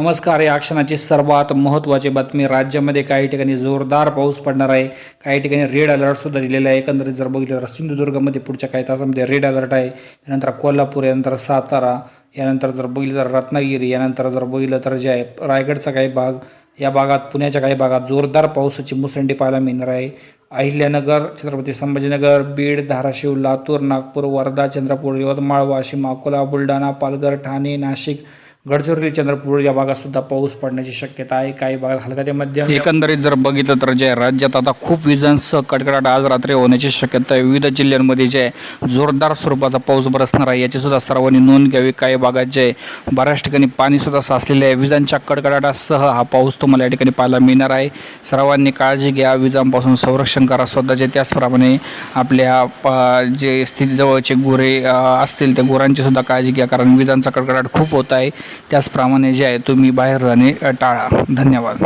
नमस्कार या क्षणाची सर्वात महत्त्वाची बातमी. राज्यामध्ये काही ठिकाणी जोरदार पाऊस पडणार आहे. काही ठिकाणी रेड अलर्टसुद्धा दिलेला आहे. एकंदरीत जर बघितलं तर सिंधुदुर्गमध्ये पुढच्या काही तासामध्ये रेड अलर्ट आहे. त्यानंतर कोल्हापूर यानंतर सातारा यानंतर जर बघितलं तर रत्नागिरी यानंतर जर बघितलं तर जे आहे रायगडचा काही भाग या भागात पुण्याच्या काही भागात जोरदार पावसाची मुसंडी पाहायला मिळणार आहे. अहिल्यानगर छत्रपती संभाजीनगर बीड धाराशिव लातूर नागपूर वर्धा चंद्रपूर यवतमाळ वाशिम अकोला बुलढाणा पालघर ठाणे नाशिक गडचिरोली चंद्रपूर या भागात सुद्धा पाऊस पडण्याची शक्यता आहे. काही भागात हलका ते मध्यम. एकंदरीत जर बघितलं तर जे राज्यात आता खूप विजांसह कडकडाट आज रात्री होण्याची शक्यता आहे. विविध जिल्ह्यांमध्ये जे आहे, जोरदार स्वरूपाचा पाऊस बरसणार आहे याची सुद्धा सर्वांनी नोंद घ्यावी. काही भागात जे आहे, बऱ्याच ठिकाणी पाणीसुद्धा साचलेले आहे. विजांच्या कडकडाटासह हा पाऊस तुम्हाला या ठिकाणी पाहायला मिळणार आहे. सर्वांनी काळजी घ्या. विजांपासून संरक्षण करा स्वतःचे त्याचप्रमाणे आपल्या प- जे स्थितीजवळचे गुरे असतील त्या गुरांची सुद्धा काळजी घ्या. कारण विजांचा कडकडाट खूप होत आहे. त्याचप्रमाणे जे आहे तुम्ही बाहेर जाणे टाळा. धन्यवाद.